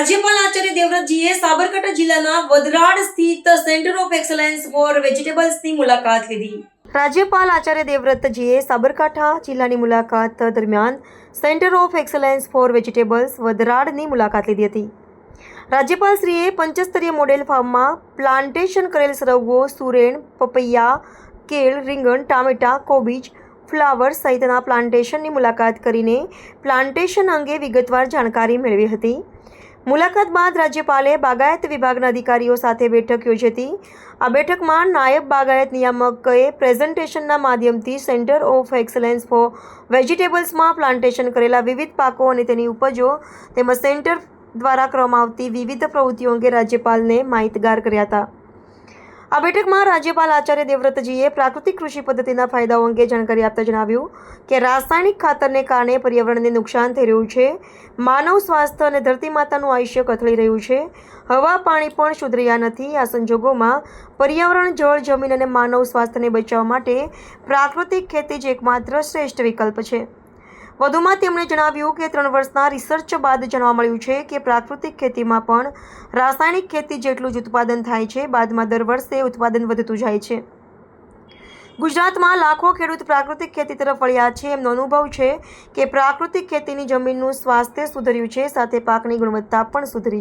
રાજ્યપાલ આચાર્ય દેવવ્રતજીએ સાબરકાંઠા જિલ્લાના વદરાડ સ્થિત સેન્ટર ઓફ એક્સલન્સ ફોર વેજીટેબલ્સની મુલાકાત લીધી. રાજ્યપાલ આચાર્ય દેવવ્રતજીએ સાબરકાંઠા જિલ્લાની મુલાકાત દરમિયાન centre of excellence for vegetables વદરાડની મુલાકાત લીધી હતી. રાજ્યપાલશ્રીએ પંચસ્તરીય મોડેલ ફાર્મમાં પ્લાન્ટેશન કરેલ સરવો સુરેણ, પપૈયા, કેળ, રીંગણ, ટામેટાં, કોબીજ, ફ્લાવર સહિતના પ્લાન્ટેશનની મુલાકાત કરીને પ્લાન્ટેશન અંગે વિગતવાર જાણકારી મેળવી હતી. મુલાકાત બાદ રાજ્યપાલે બાગાયત વિભાગના અધિકારીઓ સાથે બેઠક યોજી હતી આ બેઠકમાં નાયબ બાગાયત નિયામકએ પ્રેઝન્ટેશનના માધ્યમથી સેન્ટર ઓફ એક્સલન્સ ફોર વેજીટેબલ્સમાં પ્લાન્ટેશન કરેલા વિવિધ પાકો અને તેની ઉપજો તેમજ સેન્ટર દ્વારા કરવામાં આવતી વિવિધ પ્રવૃત્તિઓ અંગે રાજ્યપાલને માહિતગાર કર્યા હતા. આ બેઠકમાં રાજ્યપાલ આચાર્ય દેવવ્રતજીએ પ્રાકૃતિક કૃષિ પદ્ધતિના ફાયદાઓ અંગે જાણકારી આપતા જણાવ્યું કે રાસાયણિક ખાતરને કારણે પર્યાવરણને નુકસાન થઈ રહ્યું છે, માનવ સ્વાસ્થ્ય અને ધરતી માતાનું આયુષ્ય કથળી રહ્યું છે, હવા પાણી પણ સુધર્યા નથી. આ સંજોગોમાં પર્યાવરણ, જળ, જમીન અને માનવ સ્વાસ્થ્યને બચાવવા માટે પ્રાકૃતિક ખેતી જ એકમાત્ર શ્રેષ્ઠ વિકલ્પ છે. વધુમાં તેમણે જણાવ્યું કે ત્રણ વર્ષના રિસર્ચ બાદ જાણવા મળ્યું છે કે પ્રાકૃતિક ખેતીમાં પણ રાસાયણિક ખેતી જેટલું જ ઉત્પાદન થાય છે, બાદમાં દર વર્ષે ઉત્પાદન વધતું જાય છે. ગુજરાતમાં લાખો ખેડૂત પ્રાકૃતિક ખેતી તરફ વળ્યા છે. એમનો અનુભવ છે કે પ્રાકૃતિક ખેતીની જમીનનું સ્વાસ્થ્ય સુધર્યું છે, સાથે પાકની ગુણવત્તા પણ સુધરી